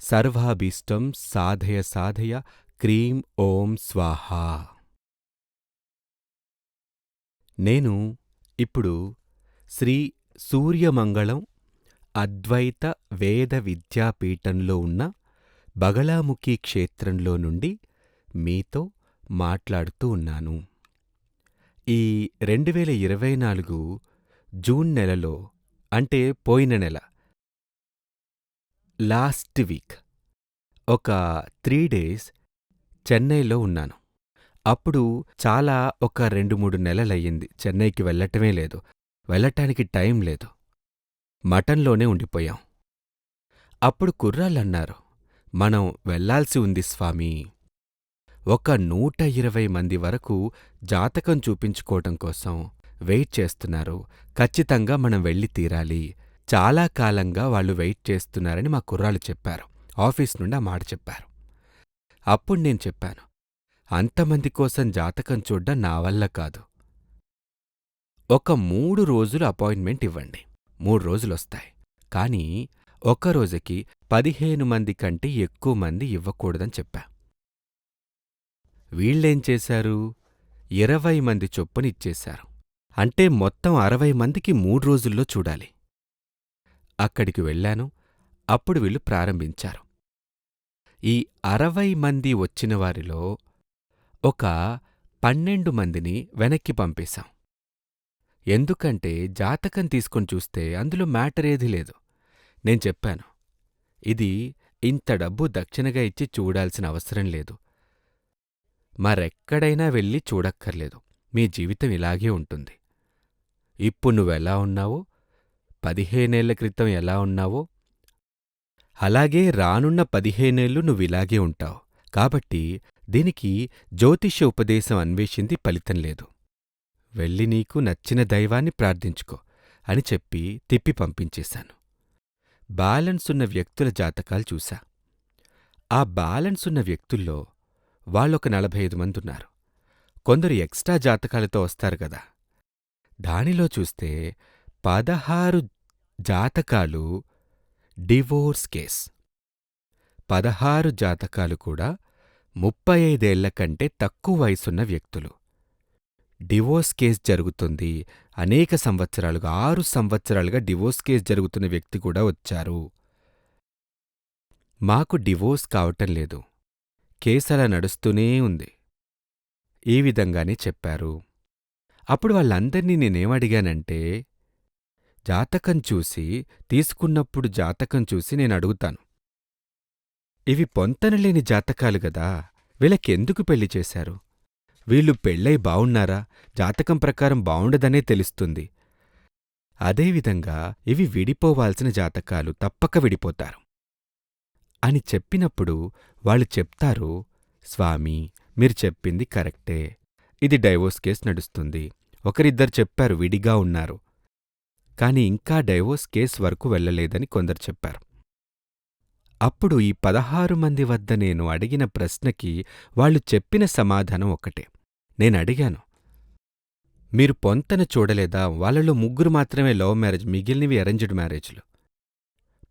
సర్వాభీష్టం సాధయ సాధయ cream ఓం స్వాహా. నేను ఇప్పుడు శ్రీ సూర్యమంగళం అద్వైత వేద విద్యాపీఠంలో ఉన్న బగళాముఖి క్షేత్రంలో నుండి మీతో మాట్లాడుతూ ఉన్నాను. ఈ రెండు వేల ఇరవై నాలుగు జూన్ నెలలో అంటే పోయిన నెల లాస్ట్ వీక్ ఒక త్రీ డేస్ చెన్నైలో ఉన్నాను. అప్పుడు చాలా ఒక రెండు మూడు నెలలయ్యింది. చెన్నైకి వెళ్ళటమే లేదు. వెళ్ళటానికి టైం లేదు. మఠంలోనే ఉండిపోయాం. అప్పుడు కుర్రాళ్ళన్నారు మనం వెళ్ళాల్సి ఉంది స్వామీ. ఒక నూట ఇరవై మంది వరకు జాతకం చూపించుకోవటం కోసం వెయిట్ చేస్తున్నారు. ఖచ్చితంగా మనం వెళ్ళి తీరాలి. చాలా కాలంగా వాళ్ళు వెయిట్ చేస్తున్నారని మా కుర్రాళ్ళు చెప్పారు. ఆఫీస్ నుండి ఆ మాట చెప్పారు. అప్పుడు నేను చెప్పాను అంతమంది కోసం జాతకం చూడ్డం నా వల్ల కాదు. ఒక మూడు రోజులు అపాయింట్మెంట్ ఇవ్వండి. మూడు రోజులొస్తాయి కానీ ఒక్క రోజుకి పదిహేను మంది కంటే ఎక్కువ మంది ఇవ్వకూడదని చెప్పా. వీళ్ళేం చేశారు? ఇరవై మంది చొప్పున ఇచ్చేశారు. అంటే మొత్తం అరవై మందికి మూడు రోజుల్లో చూడాలి. అక్కడికి వెళ్ళాను. అప్పుడు వీళ్ళు ప్రారంభించారు. ఈ అరవై మంది వచ్చిన వారిలో ఒక పన్నెండు మందిని వెనక్కి పంపేశాం. ఎందుకంటే జాతకం తీసుకొని చూస్తే అందులో మ్యాటర్ ఏదీ లేదు. నేను చెప్పాను ఇది ఇంత డబ్బు దక్షిణగా ఇచ్చి చూడాల్సిన అవసరం లేదు. మరెక్కడైనా వెళ్ళి చూడక్కర్లేదు. మీ జీవితం ఇలాగే ఉంటుంది. ఇప్పుడు నువ్వెలా ఉన్నావో? పదిహేనేళ్ళ క్రితం ఎలా ఉన్నావో? అలాగే రానున్న పదిహేనేళ్ళు నువ్విలాగే ఉంటావు. కాబట్టి దీనికి జ్యోతిష్య ఉపదేశం అన్వేషింది ఫలితం లేదు. వెళ్ళి నీకు నచ్చిన దైవాన్ని ప్రార్థించుకో అని చెప్పి తిప్పి పంపించేశాను. బ్యాలెన్స్ వ్యక్తుల జాతకాలు చూశా. ఆ బ్యాలెన్స్ ఉన్న వ్యక్తుల్లో వాళ్ళొక నలభై ఐదు మందున్నారు. కొందరు ఎక్స్ట్రా జాతకాలతో వస్తారు గదా దానిలో చూస్తే పదహారు జాతకాలు డివోర్స్ కేస్. పదహారు జాతకాలు కూడా ముప్పై ఐదేళ్ళ కంటే తక్కువ వయసున్న వ్యక్తులు. డివోర్స్ కేస్ జరుగుతుంది. అనేక సంవత్సరాలుగా ఆరు సంవత్సరాలుగా డివోర్స్ కేస్ జరుగుతున్న వ్యక్తి కూడా వచ్చారు. మాకు డివోర్స్ కావటం లేదు. కేసు అలా నడుస్తూనే ఉంది. ఈ విధంగానే చెప్పారు. అప్పుడు వాళ్ళందర్నీ నేనేమడిగానంటే జాతకం చూసి తీసుకున్నప్పుడు జాతకం చూసి నేను అడుగుతాను. ఇవి పొంతనలేని జాతకాలు గదా వీళ్ళకెందుకు పెళ్ళి చేశారు? వీళ్ళు పెళ్ళై బావున్నారా? జాతకం ప్రకారం బావుండదనే తెలుస్తుంది. అదేవిధంగా ఇవి విడిపోవాల్సిన జాతకాలు తప్పక విడిపోతారు. అని చెప్పినప్పుడు వాళ్ళు చెప్తారు స్వామీ మీరు చెప్పింది కరెక్టే. ఇది డైవోర్స్ కేస్ నడుస్తుంది. ఒకరిద్దరు చెప్పారు విడిగా ఉన్నారు. కాని ఇంకా డైవోర్స్ కేస్ వరకు వెళ్ళలేదని కొందరు చెప్పారు. అప్పుడు ఈ పదహారు మంది వద్ద నేను అడిగిన ప్రశ్నకి వాళ్ళు చెప్పిన సమాధానం ఒకటే నేనడిగాను మీరు పొంతన చూడలేదా? వాళ్ళలో ముగ్గురు మాత్రమే లవ్ మ్యారేజ్ మిగిలినవి అరేంజ్డ్ మ్యారేజ్లు.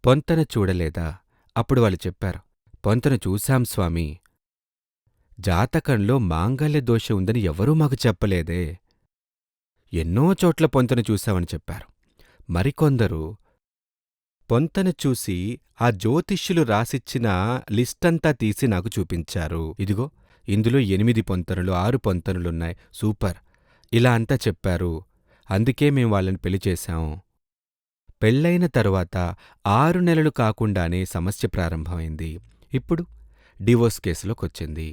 పొంతన చూడలేదా? అప్పుడు వాళ్ళు చెప్పారు పొంతన చూశాం స్వామీ. జాతకంలో మాంగల్య దోషం ఉందని ఎవరూ మాకు చెప్పలేదే. ఎన్నో చోట్ల పొంతన చూశామని చెప్పారు. మరికొందరు పొంతన చూసి ఆ జ్యోతిష్యులు రాసిచ్చిన లిస్టంతా తీసి నాకు చూపించారు. ఇదిగో ఇందులో ఎనిమిది పొంతనలు ఆరు పొంతనలున్నాయి. సూపర్! ఇలా అంతా చెప్పారు. అందుకే మేం వాళ్ళని పెళ్ళి చేశాం. పెళ్ళయిన తరువాత ఆరు నెలలు కాకుండానే సమస్య ప్రారంభమైంది. ఇప్పుడు డివోర్స్ కేసులోకొచ్చింది.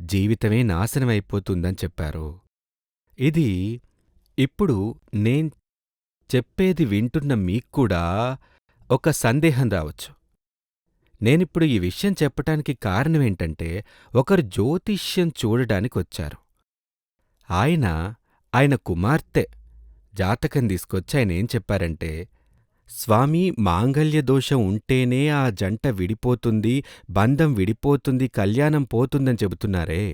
జీవితమే నాశనమైపోతుందని చెప్పారు. ఇది ఇప్పుడు నేన్ చెప్పేది వింటున్న మీక్కూడా ఒక సందేహం రావచ్చు. నేనిప్పుడు ఈ విషయం చెప్పటానికి కారణమేంటంటే ఒకరు జ్యోతిష్యం చూడడానికి వచ్చారు ఆయన ఆయన కుమార్తె జాతకం తీసుకొచ్చి ఆయన ఏం చెప్పారంటే స్వామి మాంగల్య దోషం ఉంటేనే ఆ జంట విడిపోతుంది బంధం విడిపోతుంది కళ్యాణం పోతుందని చెబుతున్నారే.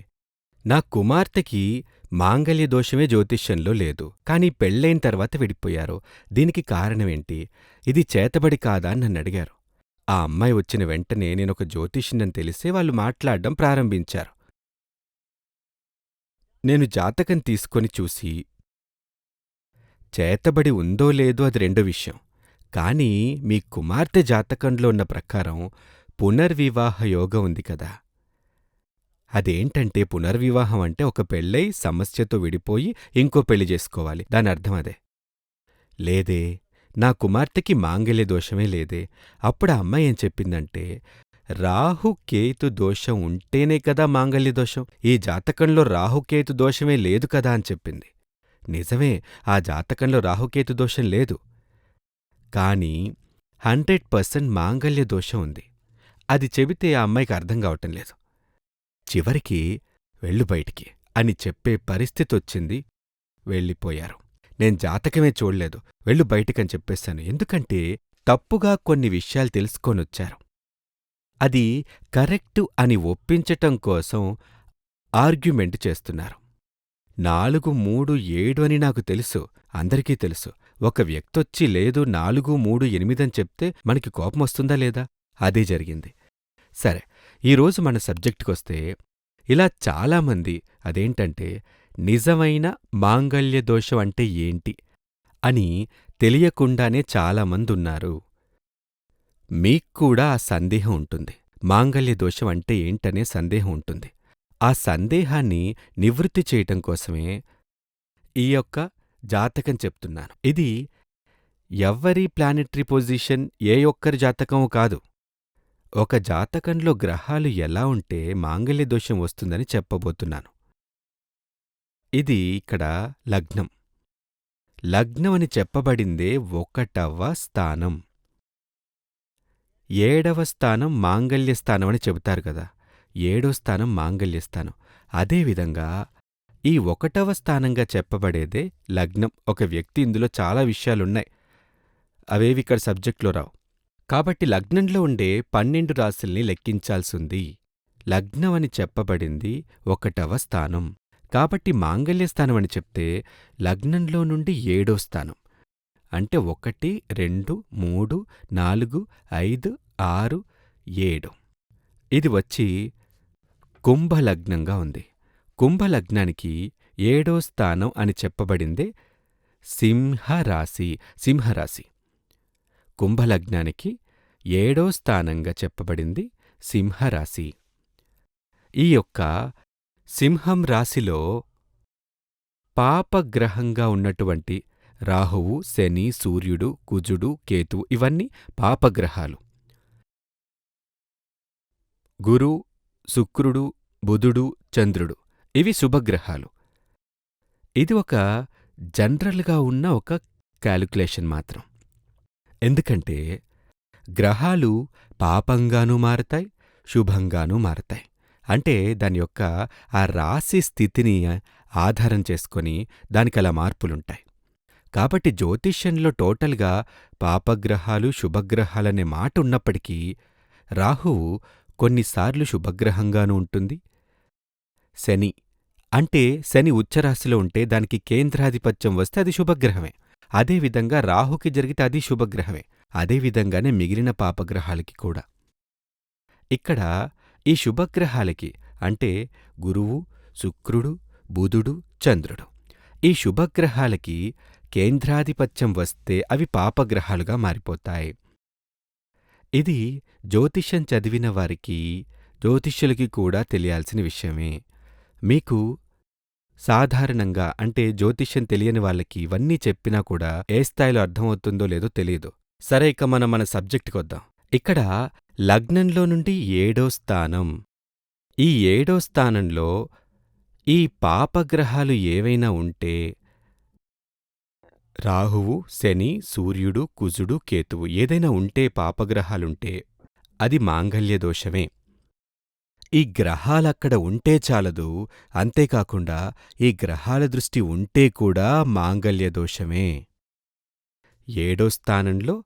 నా కుమార్తెకి మాంగల్య దోషమే జ్యోతిష్యంలో లేదు. కానీ పెళ్ళైన తర్వాత విడిపోయారు. దీనికి కారణమేంటి? ఇది చేతబడి కాదా అని నన్ను అడిగారు. ఆ అమ్మాయి వచ్చిన వెంటనే నేనొక జ్యోతిష్యునని తెలిసే వాళ్ళు మాట్లాడడం ప్రారంభించారు. నేను జాతకం తీసుకొని చూసి చేతబడి ఉందో లేదో అది రెండో విషయం. కానీ మీ కుమార్తె జాతకంలో ఉన్న ప్రకారం పునర్వివాహ యోగం ఉంది కదా. అదేంటంటే పునర్వివాహం అంటే ఒక పెళ్ళై సమస్యతో విడిపోయి ఇంకో పెళ్ళి చేసుకోవాలి. దాని అర్థం అదే. లేదే నా కుమార్తెకి మాంగల్య దోషమే లేదే. అప్పుడు ఆ అమ్మాయి ఏం చెప్పిందంటే రాహుకేతు దోషం ఉంటేనే కదా మాంగల్య దోషం. ఈ జాతకంలో రాహుకేతు దోషమే లేదు కదా అని చెప్పింది. నిజమే ఆ జాతకంలో రాహుకేతు దోషం లేదు. కానీ హండ్రెడ్ పర్సెంట్ మాంగల్య దోషం ఉంది. అది చెబితే ఆ అమ్మాయికి అర్థం కావటం లేదు. చివరికి వెళ్ళు బయటికి అని చెప్పే పరిస్థితొచ్చింది వెళ్ళిపోయారు. నేను జాతకమే చూడలేదు వెళ్ళు బయటికని చెప్పేశాను ఎందుకంటే తప్పుగా కొన్ని విషయాలు తెలుసుకొనొచ్చారు. అది కరెక్టు అని ఒప్పించటం కోసం ఆర్గ్యుమెంట్ చేస్తున్నారు. నాలుగు మూడు ఏడు అని నాకు తెలుసు అందరికీ తెలుసు. ఒక వ్యక్తొచ్చి లేదు నాలుగు మూడు ఎనిమిదని చెప్తే మనకి కోపమొస్తుందా లేదా? అదే జరిగింది. సరే ఈరోజు మన సబ్జెక్టుకొస్తే ఇలా చాలామంది అదేంటంటే నిజమైన మాంగల్య దోషం అంటే ఏంటి అని తెలియకుండానే చాలామందున్నారు. మీక్కూడా ఆ సందేహం ఉంటుంది. మాంగల్య దోషం అంటే ఏంటనే సందేహం ఉంటుంది. ఆ సందేహాన్ని నివృత్తి చేయటం కోసమే ఈ యొక్క జాతకం చెప్తున్నాను. ఇది ఎవ్వరి ప్లానెటరీ పొజిషన్ ఏ ఒక్కరి జాతకం కాదు. ఒక జాతకంలో గ్రహాలు ఎలా ఉంటే మాంగల్య దోషం వస్తుందని చెప్పబోతున్నాను. ఇది ఇక్కడ లగ్నం. లగ్నం అని చెప్పబడిందే ఒకటవ స్థానం. ఏడవ స్థానం మాంగల్య స్థానం అని చెబుతారు కదా. ఏడో స్థానం మాంగళ్య స్థానం. అదేవిధంగా ఈ ఒకటవ స్థానంగా చెప్పబడేదే లగ్నం. ఒక వ్యక్తి ఇందులో చాలా విషయాలున్నాయి. అవేవి ఇక్కడ సబ్జెక్టులో రావు. కాబట్టి లగ్నంలో ఉండే పన్నెండు రాశుల్ని లెక్కించాల్సింది. లగ్నం అని చెప్పబడింది ఒకటవ స్థానం. కాబట్టి మాంగల్య స్థానం అని చెప్తే లగ్నంలో నుండి ఏడో స్థానం. అంటే ఒకటి రెండు మూడు నాలుగు ఐదు ఆరు ఏడు. ఇది వచ్చి కుంభలగ్నంగా ఉంది. కుంభలగ్నానికి ఏడో స్థానం అని చెప్పబడిందే సింహరాశి సింహరాశి. కుంభలగ్నానికి ఏడో స్థానంగా చెప్పబడింది సింహరాశి. ఈ యొక్క సింహం రాశిలో పాపగ్రహంగా ఉన్నటువంటి రాహువు శని సూర్యుడు కుజుడు కేతువు ఇవన్నీ పాపగ్రహాలు. గురు శుక్రుడు బుధుడు చంద్రుడు ఇవి శుభగ్రహాలు. ఇది ఒక జనరల్గా ఉన్న ఒక క్యాలిక్యులేషన్ మాత్రం. ఎందుకంటే గ్రహాలు పాపంగానూ మారతాయి శుభంగానూ మారతాయి. అంటే దాని యొక్క ఆ రాశి స్థితిని ఆధారం చేసుకొని దానికలా మార్పులుంటాయి. కాబట్టి జ్యోతిష్యంలో టోటల్గా పాపగ్రహాలు శుభగ్రహాలనే మాట ఉన్నప్పటికీ రాహువు కొన్నిసార్లు శుభగ్రహంగానూ ఉంటుంది. శని అంటే శని ఉచ్చరాశిలో ఉంటే దానికి కేంద్రాధిపత్యం వస్తే అది శుభగ్రహమే. అదేవిధంగా రాహుకి జరిగితే అది శుభగ్రహమే. అదేవిధంగానే మిగిలిన పాపగ్రహాలకి కూడా. ఇక్కడ ఈ శుభగ్రహాలకి అంటే గురువు శుక్రుడు బుధుడు చంద్రుడు. ఈ శుభగ్రహాలకి కేంద్రాధిపత్యం వస్తే అవి పాపగ్రహాలుగా మారిపోతాయి. ఇది జ్యోతిష్యం చదివిన వారికి జ్యోతిష్యులకి కూడా తెలియాల్సిన విషయమే. మీకు సాధారణంగా అంటే జ్యోతిష్యం తెలియని వాళ్ళకి ఇవన్నీ చెప్పినా కూడా ఏ స్థాయిలో అర్థమవుతుందో లేదో తెలియదు. సరే ఇక మనం మన సబ్జెక్టుకొద్దాం ఇక్కడ లగ్నంలో నుండి ఏడో స్థానం. ఈ ఏడో స్థానంలో ఈ పాపగ్రహాలు ఏవైనా ఉంటే రాహువు శని సూర్యుడు కుజుడు కేతువు ఏదైనా ఉంటే పాపగ్రహాలుంటే అది మాంగల్య దోషమే. ఈ గ్రహాలక్కడ ఉంటే చాలదు. అంతేకాకుండా ఈ గ్రహాల దృష్టి ఉంటే కూడా మాంగల్య దోషమే. ఏడో స్థానంలో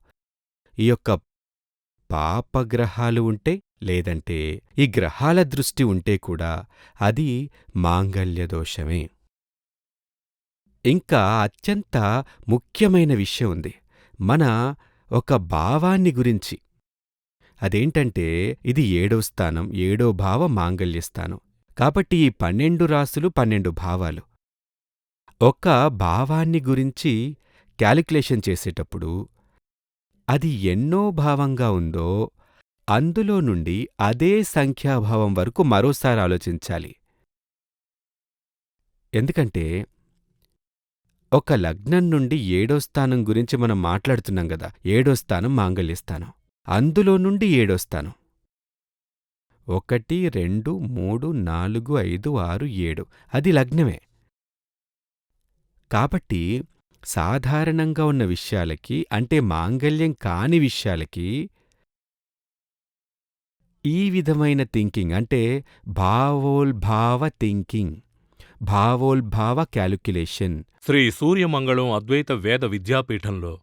ఈ యొక్క పాపగ్రహాలు ఉంటే లేదంటే ఈ గ్రహాల దృష్టి ఉంటే కూడా అది మాంగల్య దోషమే. ఇంకా అత్యంత ముఖ్యమైన విషయం ఉంది. మన ఒక భావాన్ని గురించి అదేంటంటే ఇది ఏడో స్థానం ఏడో భావ మాంగళ్య స్థానం. కాబట్టి ఈ పన్నెండు రాసులు పన్నెండు భావాలు. ఒక్క భావాన్ని గురించి క్యాలిక్యులేషన్ చేసేటప్పుడు అది ఎన్నో భావంగా ఉందో అందులో నుండి అదే సంఖ్యాభావం వరకు మరోసారి ఆలోచించాలి. ఎందుకంటే ఒక లగ్నం నుండి ఏడో స్థానం గురించి మనం మాట్లాడుతున్నాం గదా ఏడో స్థానం మాంగల్య స్థానం. అందులో నుండి ఏడొస్తాను. ఒకటి రెండు మూడు నాలుగు ఐదు ఆరు ఏడు. అది లగ్నమే. కాబట్టి సాధారణంగా ఉన్న విషయాలకి అంటే మాంగల్యం కాని విషయాలకి ఈ విధమైన థింకింగ్ అంటే భావోల్భావ థింకింగ్ భావోల్భావ క్యాలిక్యులేషన్ శ్రీ సూర్యమంగళం అద్వైత వేద విద్యాపీఠంలో